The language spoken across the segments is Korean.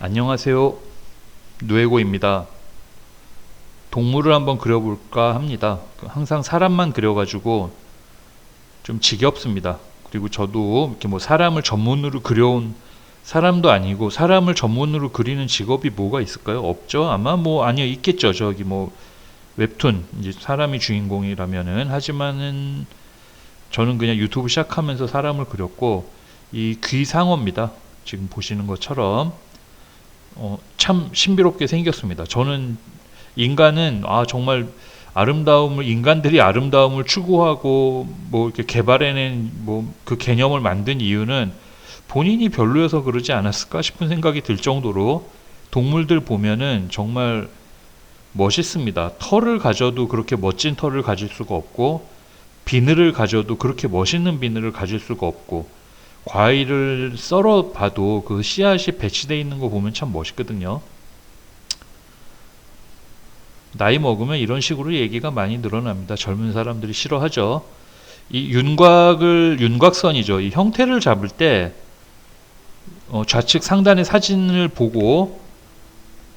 안녕하세요. 누에고입니다. 동물을 한번 그려볼까 합니다. 항상 사람만 그려가지고 좀 지겹습니다. 그리고 저도 이렇게 뭐 사람을 전문으로 그려온 사람도 아니고 사람을 전문으로 그리는 직업이 뭐가 있을까요? 없죠. 아마 뭐 아니요 있겠죠. 저기 뭐 웹툰 이제 사람이 주인공이라면은 하지만은 저는 그냥 유튜브 시작하면서 사람을 그렸고 이 귀상어입니다. 지금 보시는 것처럼 어, 참 신비롭게 생겼습니다. 저는 인간은 아 정말 아름다움을 인간들이 아름다움을 추구하고 뭐 이렇게 개발해낸 뭐 그 개념을 만든 이유는 본인이 별로여서 그러지 않았을까 싶은 생각이 들 정도로 동물들 보면은 정말 멋있습니다. 털을 가져도 그렇게 멋진 털을 가질 수가 없고 비늘을 가져도 그렇게 멋있는 비늘을 가질 수가 없고 과일을 썰어 봐도 그 씨앗이 배치되어 있는 거 보면 참 멋있거든요. 나이 먹으면 이런 식으로 얘기가 많이 늘어납니다. 젊은 사람들이 싫어하죠. 이 윤곽을 윤곽선이죠. 이 형태를 잡을 때 어, 좌측 상단의 사진을 보고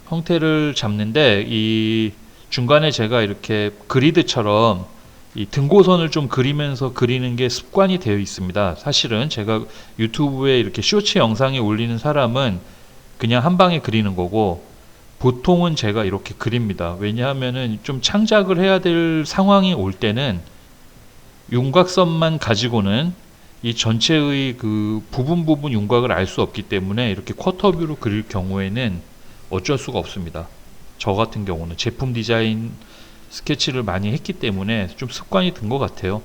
형태를 잡는데 이 중간에 제가 이렇게 그리드처럼 이 등고선을 좀 그리면서 그리는 게 습관이 되어 있습니다. 사실은 제가 유튜브에 이렇게 쇼츠 영상에 올리는 사람은 그냥 한 방에 그리는 거고 보통은 제가 이렇게 그립니다. 왜냐하면은 좀 창작을 해야 될 상황이 올 때는 윤곽선만 가지고는 이 전체의 그 부분 부분 윤곽을 알 수 없기 때문에 이렇게 쿼터뷰로 그릴 경우에는 어쩔 수가 없습니다. 저 같은 경우는 제품 디자인 스케치를 많이 했기 때문에 좀 습관이 든 것 같아요.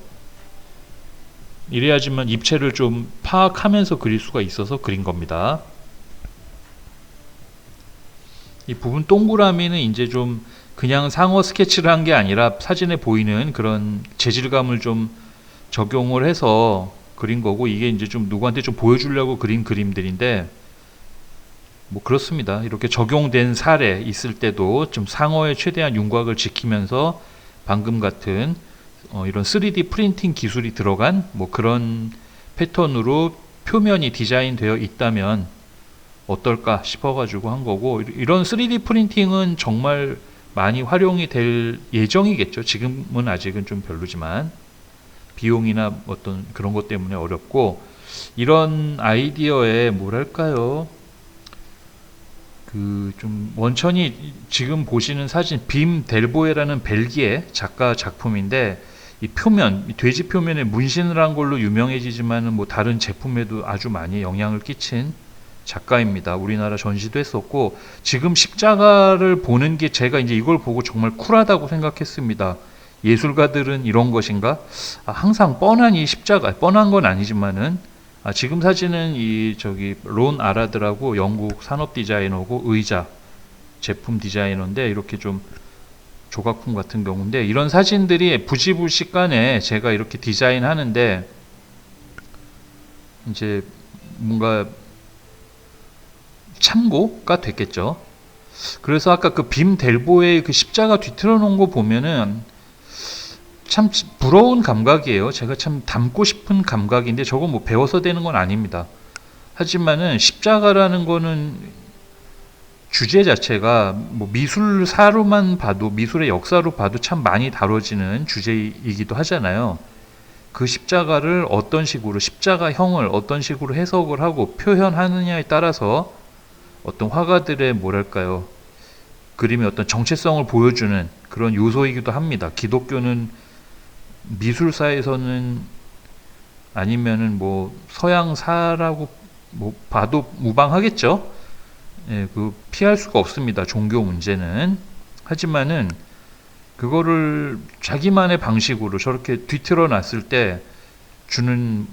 이래야지만 입체를 좀 파악하면서 그릴 수가 있어서 그린 겁니다. 이 부분 동그라미는 이제 좀 그냥 상어 스케치를 한 게 아니라 사진에 보이는 그런 재질감을 좀 적용을 해서 그린 거고 이게 이제 좀 누구한테 좀 보여주려고 그린 그림들인데 뭐 그렇습니다. 이렇게 적용된 사례 있을 때도 좀 상어의 최대한 윤곽을 지키면서 방금 같은 어 이런 3D 프린팅 기술이 들어간 뭐 그런 패턴으로 표면이 디자인되어 있다면 어떨까 싶어가지고 한 거고 이런 3D 프린팅은 정말 많이 활용이 될 예정이겠죠. 지금은 아직은 좀 별로지만 비용이나 어떤 그런 것 때문에 어렵고 이런 아이디어에 뭐랄까요? 그 좀 원천이 지금 보시는 사진 빔 델보에라는 벨기에 작가 작품인데 이 표면 이 돼지 표면에 문신을 한 걸로 유명해지지만은 뭐 다른 제품에도 아주 많이 영향을 끼친 작가입니다. 우리나라 전시도 했었고 지금 십자가를 보는 게 제가 이제 이걸 보고 정말 쿨하다고 생각했습니다. 예술가들은 이런 것인가? 아, 항상 뻔한 이 십자가, 뻔한 건 아니지만은 아, 지금 사진은 이 저기 론 아라드라고 영국 산업 디자이너고 의자 제품 디자이너인데 이렇게 좀 조각품 같은 경우인데 이런 사진들이 부지불식간에 제가 이렇게 디자인하는데 이제 뭔가 참고가 됐겠죠. 그래서 아까 그 빔 델보의 그 십자가 뒤틀어 놓은 거 보면은 참 부러운 감각이에요. 제가 참 닮고 싶은 감각인데 저거 뭐 배워서 되는 건 아닙니다. 하지만은 십자가라는 거는 주제 자체가 뭐 미술사로만 봐도 미술의 역사로 봐도 참 많이 다뤄지는 주제이기도 하잖아요. 그 십자가를 어떤 식으로 십자가형을 어떤 식으로 해석을 하고 표현하느냐에 따라서 어떤 화가들의 뭐랄까요 그림의 어떤 정체성을 보여주는 그런 요소이기도 합니다. 기독교는 미술사에서는 아니면은 뭐 서양사라고 뭐 봐도 무방하겠죠. 예, 그 피할 수가 없습니다. 종교 문제는 하지만은 그거를 자기만의 방식으로 저렇게 뒤틀어 놨을 때 주는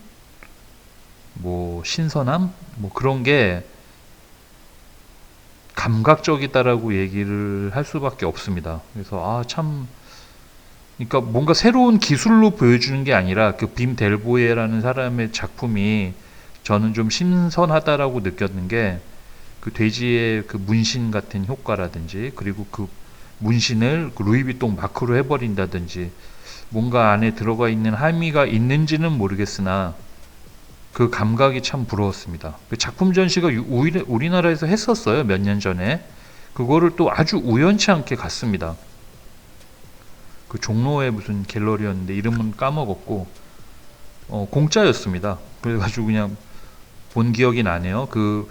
뭐 신선함 뭐 그런 게 감각적이다라고 얘기를 할 수밖에 없습니다. 그래서 아참 그러니까 뭔가 새로운 기술로 보여주는 게 아니라 그 빔 델보에라는 사람의 작품이 저는 좀 신선하다라고 느꼈는 게 그 돼지의 그 문신 같은 효과라든지 그리고 그 문신을 그 루이비통 마크로 해버린다든지 뭔가 안에 들어가 있는 함의가 있는지는 모르겠으나 그 감각이 참 부러웠습니다. 그 작품 전시가 우리나라에서 했었어요. 몇 년 전에. 그거를 또 아주 우연치 않게 갔습니다. 그 종로에 무슨 갤러리였는데 이름은 까먹었고 어, 공짜였습니다. 그래가지고 그냥 본 기억이 나네요. 그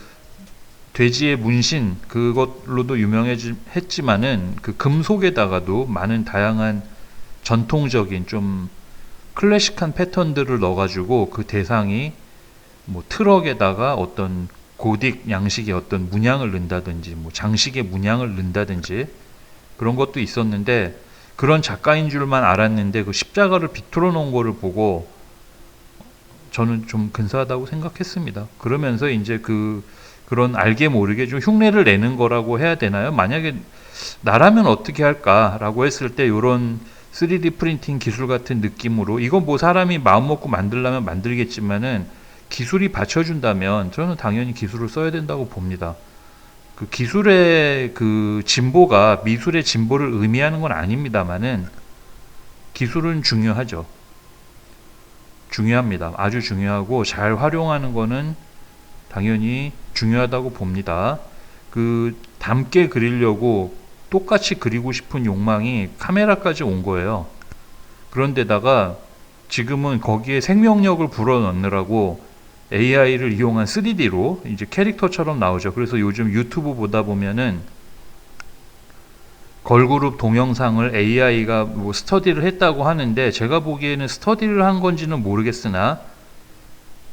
돼지의 문신 그것로도 유명했지만은 그 금속에다가도 많은 다양한 전통적인 좀 클래식한 패턴들을 넣어가지고 그 대상이 뭐 트럭에다가 어떤 고딕 양식의 어떤 문양을 넣는다든지 뭐 장식의 문양을 넣는다든지 그런 것도 있었는데 그런 작가인 줄만 알았는데 그 십자가를 비틀어 놓은 거를 보고 저는 좀 근사하다고 생각했습니다. 그러면서 이제 그 그런 알게 모르게 좀 흉내를 내는 거라고 해야 되나요? 만약에 나라면 어떻게 할까라고 했을 때 이런 3D 프린팅 기술 같은 느낌으로 이건 뭐 사람이 마음 먹고 만들려면 만들겠지만은 기술이 받쳐준다면 저는 당연히 기술을 써야 된다고 봅니다. 그 기술의 그 진보가 미술의 진보를 의미하는 건 아닙니다만은 기술은 중요하죠. 중요합니다. 아주 중요하고 잘 활용하는 거는 당연히 중요하다고 봅니다. 그 닮게 그리려고 똑같이 그리고 싶은 욕망이 카메라까지 온 거예요. 그런데다가 지금은 거기에 생명력을 불어넣느라고 AI를 이용한 3D로 이제 캐릭터처럼 나오죠. 그래서 요즘 유튜브 보다 보면은 걸그룹 동영상을 AI가 뭐 스터디를 했다고 하는데 제가 보기에는 스터디를 한 건지는 모르겠으나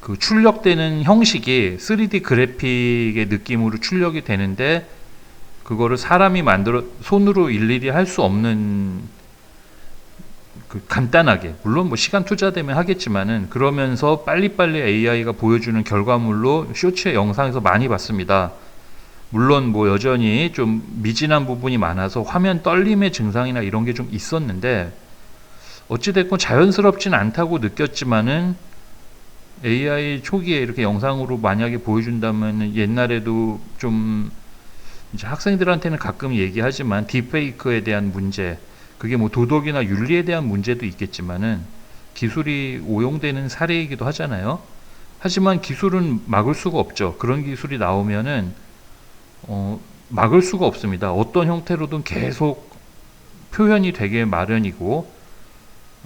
그 출력되는 형식이 3D 그래픽의 느낌으로 출력이 되는데 그거를 사람이 만들어 손으로 일일이 할 수 없는 그 간단하게 물론 뭐 시간 투자되면 하겠지만은 그러면서 빨리빨리 AI가 보여주는 결과물로 쇼츠의 영상에서 많이 봤습니다. 물론 뭐 여전히 좀 미진한 부분이 많아서 화면 떨림의 증상이나 이런 게 좀 있었는데 어찌됐건 자연스럽진 않다고 느꼈지만은 AI 초기에 이렇게 영상으로 만약에 보여준다면 옛날에도 좀 이제 학생들한테는 가끔 얘기하지만 딥페이크에 대한 문제 그게 뭐 도덕이나 윤리에 대한 문제도 있겠지만은 기술이 오용되는 사례이기도 하잖아요. 하지만 기술은 막을 수가 없죠. 그런 기술이 나오면은 어, 막을 수가 없습니다. 어떤 형태로든 계속 표현이 되게 마련이고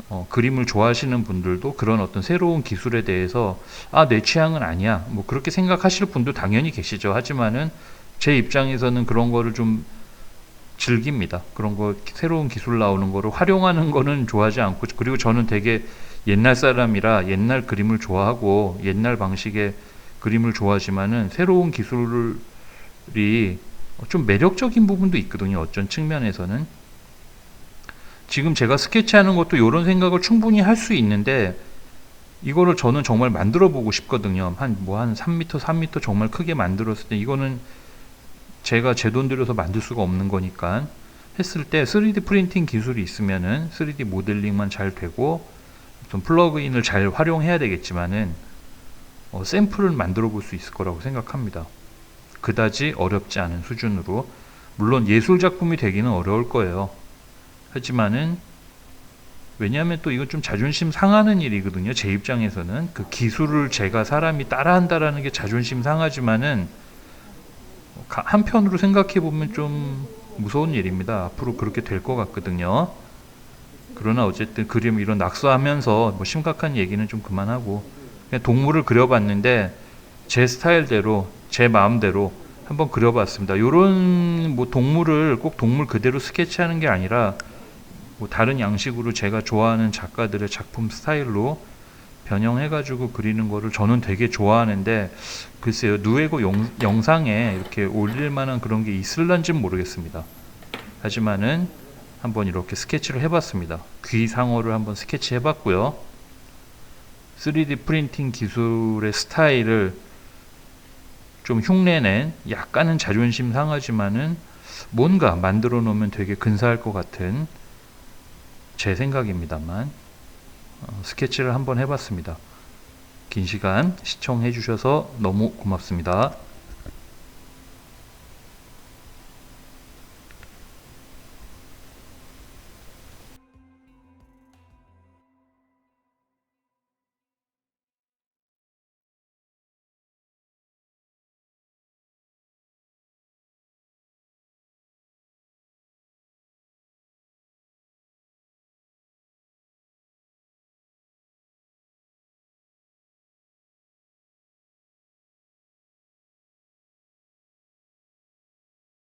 어, 그림을 좋아하시는 분들도 그런 어떤 새로운 기술에 대해서 아 내 취향은 아니야 뭐 그렇게 생각하실 분도 당연히 계시죠. 하지만은 제 입장에서는 그런 거를 좀 즐깁니다. 그런 거 새로운 기술 나오는 거를 활용하는 거는 좋아하지 않고 그리고 저는 되게 옛날 사람이라 옛날 그림을 좋아하고 옛날 방식의 그림을 좋아하지만은 새로운 기술을 이좀 매력적인 부분도 있거든요. 어쩐 측면에서는 지금 제가 스케치하는 것도 이런 생각을 충분히 할 수 있는데 이거를 저는 정말 만들어 보고 싶거든요. 한 뭐한 3m, 3m 정말 크게 만들었을 때 이거는 제가 제 돈 들여서 만들 수가 없는 거니까 했을 때 3D 프린팅 기술이 있으면은 3D 모델링만 잘 되고 어떤 플러그인을 잘 활용해야 되겠지만은 어, 샘플을 만들어 볼 수 있을 거라고 생각합니다. 그다지 어렵지 않은 수준으로 물론 예술 작품이 되기는 어려울 거예요. 하지만은 왜냐하면 또 이건 좀 자존심 상하는 일이거든요. 제 입장에서는 그 기술을 제가 사람이 따라한다라는 게 자존심 상하지만은 가- 한편으로 생각해 보면 좀 무서운 일입니다. 앞으로 그렇게 될 것 같거든요. 그러나 어쨌든 그림 이런 낙서하면서 뭐 심각한 얘기는 좀 그만하고 그냥 동물을 그려봤는데 제 스타일대로 제 마음대로 한번 그려봤습니다. 요런 뭐 동물을 꼭 동물 그대로 스케치하는 게 아니라 뭐 다른 양식으로 제가 좋아하는 작가들의 작품 스타일로 변형해가지고 그리는 거를 저는 되게 좋아하는데 글쎄요 누에고 영, 영상에 이렇게 올릴 만한 그런 게 있을런지는 모르겠습니다. 하지만은 한번 이렇게 스케치를 해봤습니다. 귀상어를 한번 스케치 해봤고요. 3D 프린팅 기술의 스타일을 좀 흉내낸 약간은 자존심 상하지만은 뭔가 만들어 놓으면 되게 근사할 것 같은 제 생각입니다만 어, 스케치를 한번 해봤습니다. 긴 시간 시청해 주셔서 너무 고맙습니다.